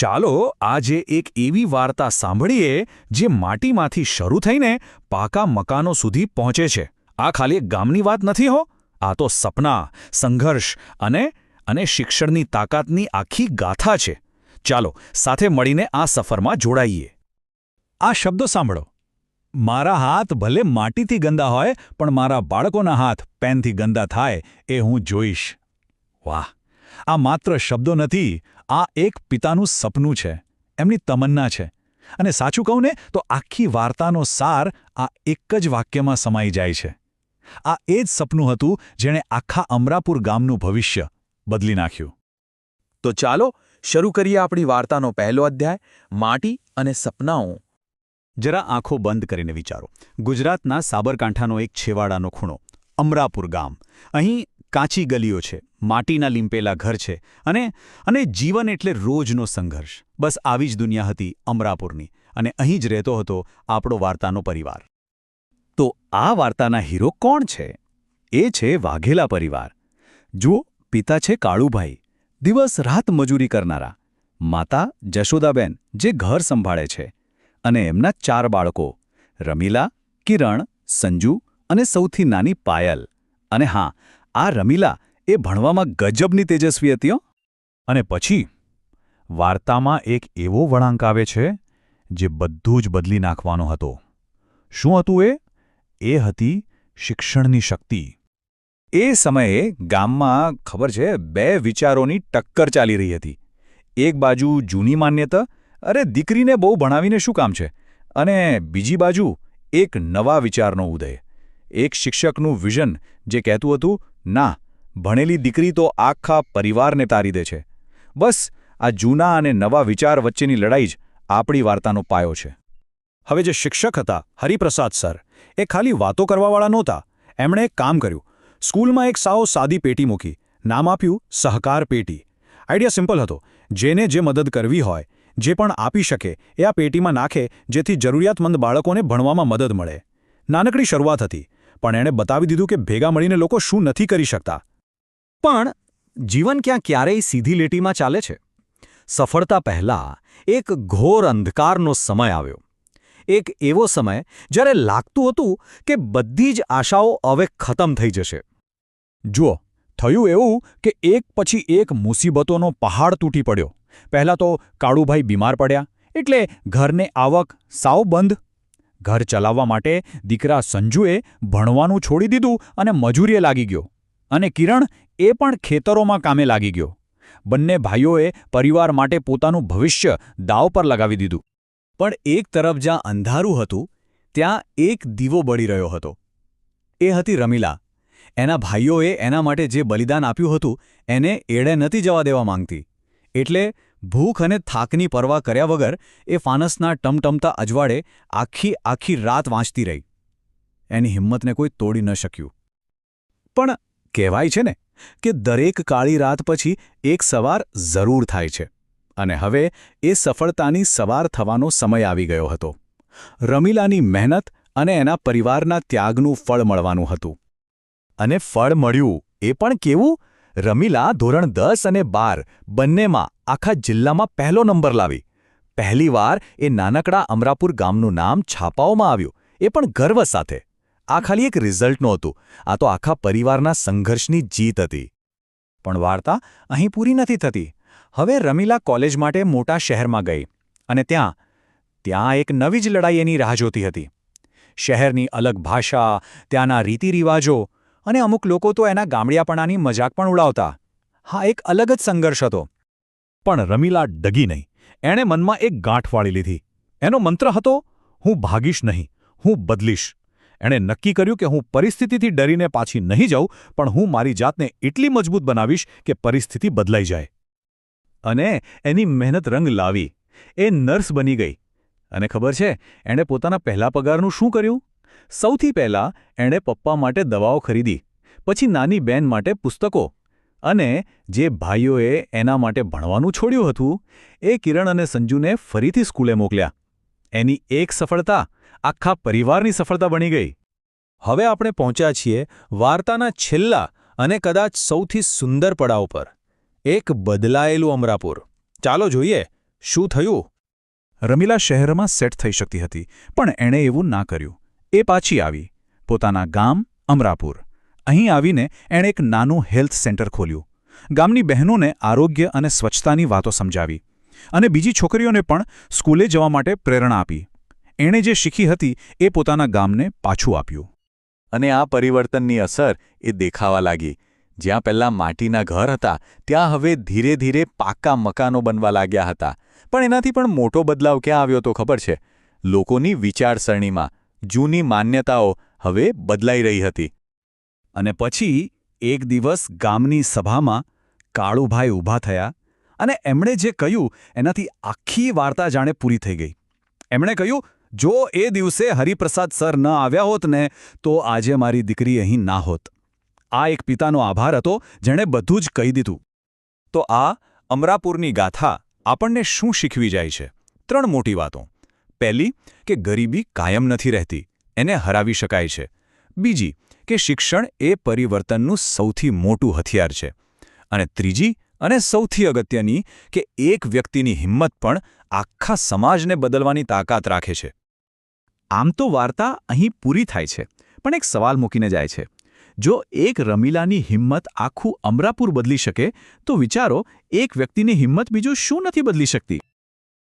ચાલો આજે એક એવી વાર્તા સાંભળીએ જે માટીમાંથી શરૂ થઈને પાકા મકાનો સુધી પહોંચે છે. આ ખાલી એક ગામની વાત નથી હો. આ તો સપના, સંઘર્ષ અને અને શિક્ષણની તાકાતની આખી ગાથા છે. ચાલો સાથે મળીને આ સફરમાં જોડાઈએ. આ શબ્દો સાંભળો. મારા હાથ ભલે માટીથી ગંદા હોય, પણ મારા બાળકોના હાથ પેનથી ગંદા થાય, એ હું જોઈશ. વાહ! આ માત્ર શબ્દો નથી, આ એક પિતાનું સપનું છે, એમની તમન્ના છે. અને સાચું કહું ને, તો આખી વાર્તાનો સાર આ એક જ વાક્યમાં સમાઈ જાય છે. આ એ જ સપનું હતું જેણે આખા અમરાપુર ગામનું ભવિષ્ય બદલી નાખ્યું. તો ચાલો, શરૂ કરીએ આપણી વાર્તાનો પહેલો અધ્યાય, માટી અને સપનાઓ. જરા આંખો બંધ કરીને વિચારો. ગુજરાતના સાબરકાંઠાનો એક છેવાડાનો ખૂણો, અમરાપુર ગામ. અહીં કાચી ગલીઓ છે, માટીના લીંપેલા ઘર છે અને અને જીવન એટલે રોજનો સંઘર્ષ. બસ આવી જ દુનિયા હતી અમરાપુરની અને અહીં જ રહેતો હતો આપણો વાર્તાનો પરિવાર. તો આ વાર્તાના હીરો કોણ છે? એ છે વાઘેલા પરિવાર. જુઓ, પિતા છે કાળુભાઈ. દિવસ રાત મજૂરી કરનારા. માતા જશોદાબેન, જે ઘર સંભાળે છે. અને એમના ચાર બાળકો, રમીલા, કિરણ, સંજુ અને સૌથી નાની પાયલ. અને હા આ રમીલા એ ભણવામાં ગજબની તેજસ્વી હતી અને પછી વાર્તામાં એક એવો વળાંક આવે છે જે બધું જ બદલી નાખવાનો હતો. શું હતું એ? એ હતી શિક્ષણની શક્તિ. એ સમયે ગામમાં, ખબર છે, બે વિચારોની ટક્કર ચાલી રહી હતી. એક બાજુ જૂની માન્યતા, અરે દીકરીને બહુ ભણાવીને શું કામ છે? અને બીજી બાજુ એક નવા વિચારનો ઉદય. એક શિક્ષકનું વિઝન જે કહેતું હતું ના, ભણેલી દીકરી તો આખા પરિવારને તારી દે છે. બસ, આ જૂના અને નવા વિચાર વચ્ચેની લડાઈ જ આપણી વાર્તાનો પાયો છે. હવે જે શિક્ષક હતા, હરિપ્રસાદ સર, એ ખાલી વાતો કરવાવાળા નહોતા. એમણે એક કામ કર્યું. સ્કૂલમાં એક સાવ સાદી પેટી મૂકી. નામ આપ્યું, સહકાર પેટી. આઈડિયા સિમ્પલ હતો. જેને જે મદદ કરવી હોય, જે પણ આપી શકે, એ આ પેટીમાં નાખે, જેથી જરૂરિયાતમંદ બાળકોને ભણવામાં મદદ મળે. નાનકડી શરૂઆત હતી. પણ એણે બતાવી દીધું કે ભેગા મળીને લોકો શું નથી કરી શકતા. પણ જીવન ક્યાં ક્યારેય સીધી લીટીમાં ચાલે છે? સફળતા પહેલાં એક ઘોર અંધકારનો સમય આવ્યો. એક એવો સમય જ્યારે લાગતું હતું કે બધી જ આશાઓ હવે ખતમ થઈ જશે. જુઓ, થયું એવું કે એક પછી એક મુસીબતોનો પહાડ તૂટી પડ્યો. પહેલાં તો કાળુભાઈ બીમાર પડ્યા, એટલે ઘરને આવક સાવ બંધ ઘર ચલાવવા માટે દીકરા સંજુએ ભણવાનું છોડી દીધું અને મજૂરીએ લાગી ગયો. અને કિરણ એ પણ ખેતરોમાં કામે લાગી ગયો. બંને ભાઈઓએ પરિવાર માટે પોતાનું ભવિષ્ય દાવ પર લગાવી દીધું. પણ એક તરફ જ્યાં અંધારું હતું, ત્યાં એક દીવો બળી રહ્યો હતો. એ હતી રમીલા. એના ભાઈઓએ એના માટે જે બલિદાન આપ્યું હતું, એને એડે નથી જવા દેવા માંગતી. એટલે ભૂખ અને થાકની પરવા કર્યા વગર એ ફાનસના ટમટમતા અજવાળે આખી આખી રાત વાંચતી રહી. એની હિંમતને કોઈ તોડી ન શક્યું. પણ કહેવાય છે ને કે દરેક કાળી રાત પછી એક સવાર જરૂર થાય છે. અને હવે એ સફળતાની સવાર થવાનો સમય આવી ગયો હતો. રમીલાની મહેનત અને એના પરિવારના ત્યાગનું ફળ મળવાનું હતું. અને ફળ મળ્યું એ પણ કેવું? રમીલા ધોરણ દસ અને બાર બંનેમાં આખા જિલ્લામાં પહેલો નંબર લાવી. પહેલીવાર એ નાનકડા અમરાપુર ગામનું નામ છાપાઓમાં આવ્યું. એ પણ ગર્વ સાથે. આ ખાલી એક રિઝલ્ટ નહોતું. આ તો આખા પરિવારના સંઘર્ષની જીત હતી. પણ વાર્તા અહીં પૂરી નથી થતી. હવે રમીલા કોલેજ માટે મોટા શહેરમાં ગઈ અને ત્યાં ત્યાં એક નવી જ લડાઈ એની રાહ જોતી હતી. શહેરની અલગ ભાષા, ત્યાંના રીતિરિવાજો અને અમુક લોકો તો એના ગામડિયાપણાની મજાક પણ ઉડાવતા. હા, એક અલગ જ સંઘર્ષ હતો. પણ રમીલા ડગી નહીં. એણે મનમાં એક ગાંઠ વાળી લીધી. એનો મંત્ર હતો, હું ભાગીશ નહીં. હું બદલીશ. એણે નક્કી કર્યું કે હું પરિસ્થિતિથી ડરીને પાછી નહીં જાઉં, પણ હું મારી જાતને એટલી મજબૂત બનાવીશ કે પરિસ્થિતિ બદલાઈ જાય. અને એની મહેનત રંગ લાવી. એ નર્સ બની ગઈ. અને ખબર છે, એણે પોતાના પહેલા પગારનું શું કર્યું? સૌથી પહેલાં એણે પપ્પા માટે દવાઓ ખરીદી. પછી નાની બેન માટે પુસ્તકો અને જે ભાઈઓએ એના માટે ભણવાનું છોડ્યું હતું, એ કિરણ અને સંજુને ફરીથી સ્કૂલે મોકલ્યા. એની એક સફળતા આખા પરિવારની સફળતા બની ગઈ. હવે આપણે પહોંચ્યા છીએ વાર્તાના છેલ્લા અને કદાચ સૌથી સુંદર પડાવ પર. એક બદલાયેલું અમરાપુર. ચાલો જોઈએ, શું થયું? રમીલા શહેરમાં સેટ થઈ શકતી હતી, પણ એણે એવું ના કર્યું. એ પાછી આવી, પોતાના ગામ અમરાપુર. અહીં આવીને એણે એક નાનું હેલ્થ સેન્ટર ખોલ્યું. ગામની બહેનોને આરોગ્ય અને સ્વચ્છતાની વાતો સમજાવી અને બીજી છોકરીઓને પણ સ્કૂલે જવા માટે પ્રેરણા આપી. એણે જે શીખી હતી એ પોતાના ગામને પાછું આપ્યું. અને આ પરિવર્તનની અસર એ દેખાવા લાગી. જ્યાં પહેલાં માટીના ઘર હતા, ત્યાં હવે ધીરે ધીરે પાક્કા મકાનો બનવા લાગ્યા હતા. પણ એનાથી પણ મોટો બદલાવ ક્યાં આવ્યો તો ખબર છે? લોકોની વિચારસરણીમાં જૂની માન્યતાઓ હવે બદલાઈ રહી હતી. અને પછી એક દિવસ ગામની સભામાં કાળુભાઈ ઊભા થયા અને એમણે જે કહ્યું એનાથી આખી વાર્તા જાણે પૂરી થઈ ગઈ. એમણે કહ્યું, જો એ દિવસે હરિપ્રસાદ સર ન આવ્યા હોત ને, તો આજે મારી દીકરી અહીં ના હોત. આ એક પિતાનો આભાર હતો જેણે બધું જ કહી દીધું. તો આ અમરાપુરની ગાથા આપણને શું શીખવી જાય છે? ત્રણ મોટી વાતો. પહેલી, કે ગરીબી કાયમ નથી રહેતી. એને હરાવી શકાય છે. બીજી કે શિક્ષણ એ પરિવર્તનનું સૌથી મોટું હથિયાર છે. અને ત્રીજી અને સૌથી અગત્યની કે એક વ્યક્તિની હિંમત પણ આખા સમાજને બદલવાની તાકાત રાખે છે. આમ તો વાર્તા અહીં પૂરી થાય છે, પણ એક સવાલ મૂકીને જાય છે. જો એક રમીલાની હિંમત આખું અમરાપુર બદલી શકે, તો વિચારો, એક વ્યક્તિની હિંમત બીજું શું નથી બદલી શકતી?